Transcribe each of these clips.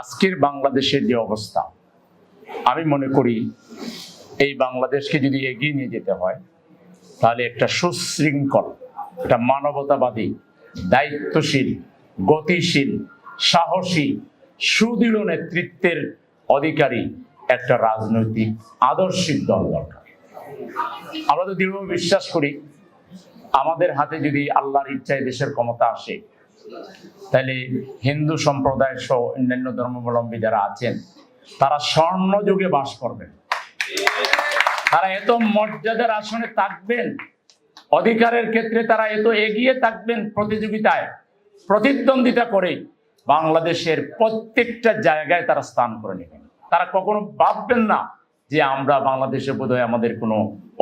আজকের বাংলাদেশের যে অবস্থা, আমি মনে করি এই বাংলাদেশকে যদি এগিয়ে নিয়ে যেতে হয়, তাহলে একটা সুশৃঙ্খল, একটা মানবতাবাদী, দায়িত্বশীল, গতিশীল, সাহসী, সুদৃঢ় নেতৃত্বের অধিকারী একটা রাজনৈতিক, আদর্শিক দল দরকার। আমরা তো দৃঢ় বিশ্বাস করি, আমাদের হাতে যদি আল্লাহর ইচ্ছায় দেশের ক্ষমতা আসে তাহলে হিন্দু সম্প্রদায় সহ অন্যান্য ধর্মাবলম্বী যারা আছেন, তারা স্বর্ণ যুগে বাস করবেন। তারা এত মর্যাদার আসনে থাকবেন, অধিকারের ক্ষেত্রে তারা এত এগিয়ে থাকবেন প্রতিযোগিতায়, প্রতিদ্বন্দ্বিতা করে, বাংলাদেশের প্রত্যেকটা জায়গায় তারা স্থান করে নেবেন। তারা কখনো ভাববেন না যে আমরা বাংলাদেশে বোধহয় আমাদের কোনো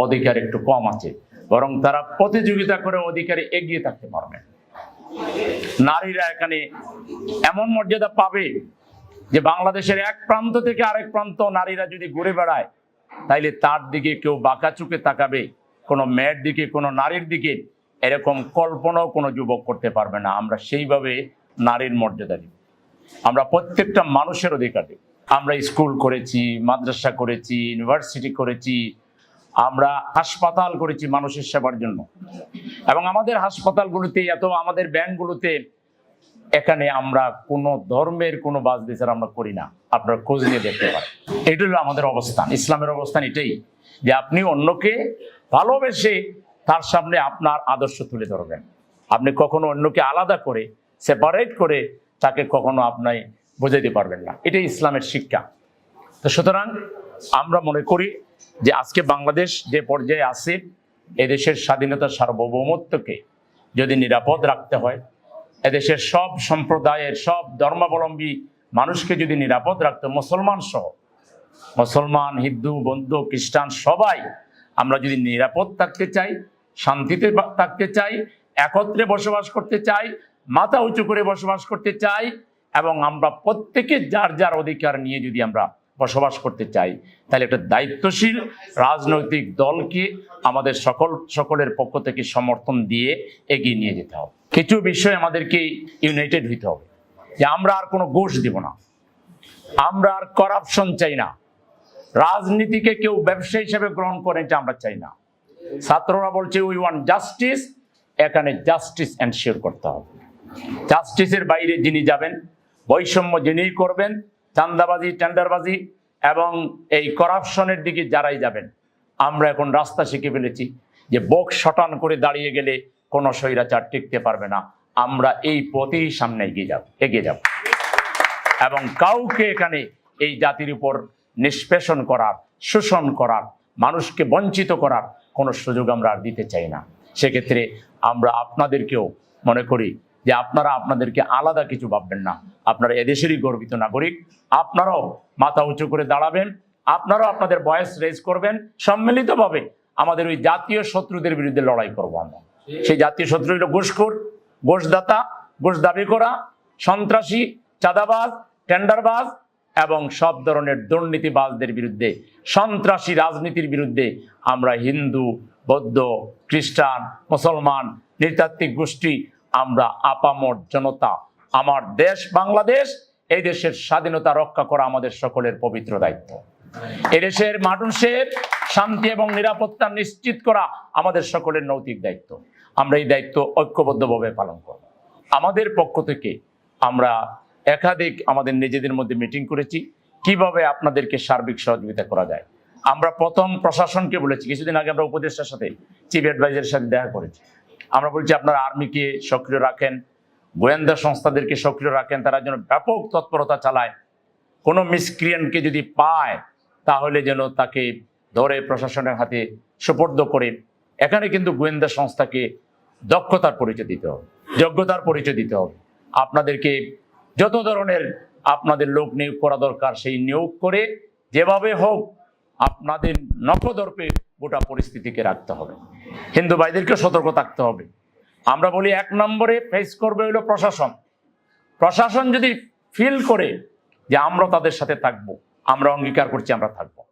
অধিকার একটু কম আছে, বরং তারা প্রতিযোগিতা করে অধিকারে এগিয়ে থাকতে পারবেন। নারীরা এখানে এমন মর্যাদা পাবে যে বাংলাদেশের এক প্রান্ত থেকে আরেক প্রান্ত নারীরা যদি ঘুরে বেড়ায়, তাইলে তার দিকে কেউ বাঁকা চুকে তাকাবে, কোনো মেয়ের দিকে, কোনো নারীর দিকে এরকম কল্পনাও কোনো যুবক করতে পারবে না। আমরা সেইভাবে নারীর মর্যাদা দিব আমরা প্রত্যেকটা মানুষের অধিকার দিব আমরা স্কুল করেছি, মাদ্রাসা করেছি, ইউনিভার্সিটি করেছি আমরা হাসপাতাল করেছি মানুষের সেবার জন্য। এবং আমাদের হাসপাতালগুলোতে এত আমাদের ব্যাংকগুলোতে এখানে আমরা কোনো ধর্মের কোনো বাস বিচার আমরা করি না। আপনারা খোঁজ নিয়ে দেখতে পারেন। এটা হলো আমাদের অবস্থান, ইসলামের অবস্থান এটাই। যে আপনি অন্যকে ভালোবেসে তার সামনে আপনার আদর্শ তুলে ধরবেন। আপনি কখনো অন্যকে আলাদা করে সেপারেট করে তাকে কখনো আপনি বোঝাইতে পারবেন না। এটাই ইসলামের শিক্ষা। তো সুতরাং আমরা মনে করি যে আজকে বাংলাদেশ যে পর্যায়ে আছে, এদেশের স্বাধীনতা সার্বভৌমত্বকে যদি নিরাপদ রাখতে হয়, এদেশের সব সম্প্রদায়ের সব ধর্মাবলম্বী মানুষকে যদি নিরাপদ রাখতে মুসলমান সহ, মুসলমান, হিন্দু, বৌদ্ধ, খ্রিস্টান সবাই আমরা যদি নিরাপদ থাকতে চাই, শান্তিতে থাকতে চাই, একত্রে বসবাস করতে চাই, মাথা উঁচু করে বসবাস করতে চাই, এবং আমরা প্রত্যেকে যার যার অধিকার নিয়ে যদি আমরা বসবাস করতে চাই, তাহলে একটা দায়িত্বশীল রাজনৈতিক দলকে আমাদের সকল, সকলের পক্ষ থেকে সমর্থন দিয়ে এগিয়ে নিয়ে যেতে হবে। কিছু বিষয় আমাদেরকে ইউনাইটেড হইতে হবে, যে আমরা আর কোনো ঘোষ দিব না, আমরা আর করাপশন চাই না, রাজনীতিকে কেউ ব্যবসা হিসেবে গ্রহণ করে এটা আমরা চাই না। ছাত্ররা বলছে উই ওয়ান্ট জাস্টিস এখানে জাস্টিস এনশিওর করতে হবে। জাস্টিসের বাইরে যিনি যাবেন, বৈষম্য যিনিই করবেন চান্দাবাজি, টেন্ডারবাজি এবং এই করাপশনের দিকে যারাই যাবেন, আমরা এখন রাস্তা শিখে ফেলেছি যে বোক শটান করে দাঁড়িয়ে গেলে কোনো স্বৈরাচার টিকতে পারবে না। আমরা এই পথেই সামনে এগিয়ে যাব এগিয়ে যাব। এবং কাউকে এখানে এই জাতির উপর নিষ্পেষণ করার, শোষণ করার, মানুষকে বঞ্চিত করার কোনো সুযোগ আমরা আর দিতে চাই না। সেক্ষেত্রে আমরা আপনাদেরকেও মনে করি যে আপনারা আপনাদেরকে আলাদা কিছু ভাববেন না। আপনারা এদেশেরই গর্বিত নাগরিক। আপনারাও মাথা উঁচু করে দাঁড়াবেন। আপনারাও আপনাদের বয়স রেজ করবেন। সম্মিলিতভাবে আমাদের ওই জাতীয় শত্রুদের বিরুদ্ধে লড়াই করব আমরা। সেই জাতীয় শত্রু হলো ঘুষখোর, ঘোষদাতা ঘোষ দাবি করা সন্ত্রাসী, চাঁদাবাজ, টেন্ডারবাজ এবং সব ধরনের দুর্নীতিবাজদের বিরুদ্ধে, সন্ত্রাসী রাজনীতির বিরুদ্ধে আমরা হিন্দু, বৌদ্ধ, খ্রিস্টান, মুসলমান, নৃতাত্ত্বিক গোষ্ঠী আমরা আপামর জনতা, আমার দেশ বাংলাদেশ, এই দেশের স্বাধীনতা রক্ষা করা আমাদের সকলের পবিত্র দায়িত্ব। এদেশের মানুষের শান্তি এবং নিরাপত্তা নিশ্চিত করা আমাদের সকলের নৈতিক দায়িত্ব। আমরা এই দায়িত্ব ঐক্যবদ্ধভাবে পালন করব। আমাদের পক্ষ থেকে আমরা একাধিক আমাদের নিজেদের মধ্যে মিটিং করেছি, কীভাবে আপনাদেরকে সার্বিক সহযোগিতা করা যায়। আমরা প্রথম প্রশাসনকে বলেছি, কিছুদিন আগে আমরা উপদেষ্টার সাথে, চিফ অ্যাডভাইজারের সাথে দেখা করেছি। আমরা বলছি আপনারা আর্মিকে সক্রিয় রাখেন, গোয়েন্দা সংস্থাদেরকে সক্রিয় রাখেন, তারা যেন ব্যাপক তৎপরতা চালায়। কোনো মিসক্রিয়েন্টকে যদি পায়, তাহলে যেন তাকে ধরে প্রশাসনের হাতে সুপর্দ করে। এখানে কিন্তু গোয়েন্দা সংস্থাকে দক্ষতার পরিচয় দিতে হবে, যোগ্যতার পরিচয় দিতে হবে। আপনাদেরকে যত ধরনের আপনাদের লোক নিয়োগ করা দরকার, সেই নিয়োগ করে যেভাবে হোক, আপনাদের নখদর্পে গোটা পরিস্থিতিকে রাখতে হবে। হিন্দু ভাইদেরকে সতর্ক থাকতে হবে। আমরা বলি এক নম্বরে ফেস করবে হলো প্রশাসন। প্রশাসন যদি ফিল করে যে আমরা তাদের সাথে থাকব, আমরা অঙ্গীকার করছি, আমরা থাকব।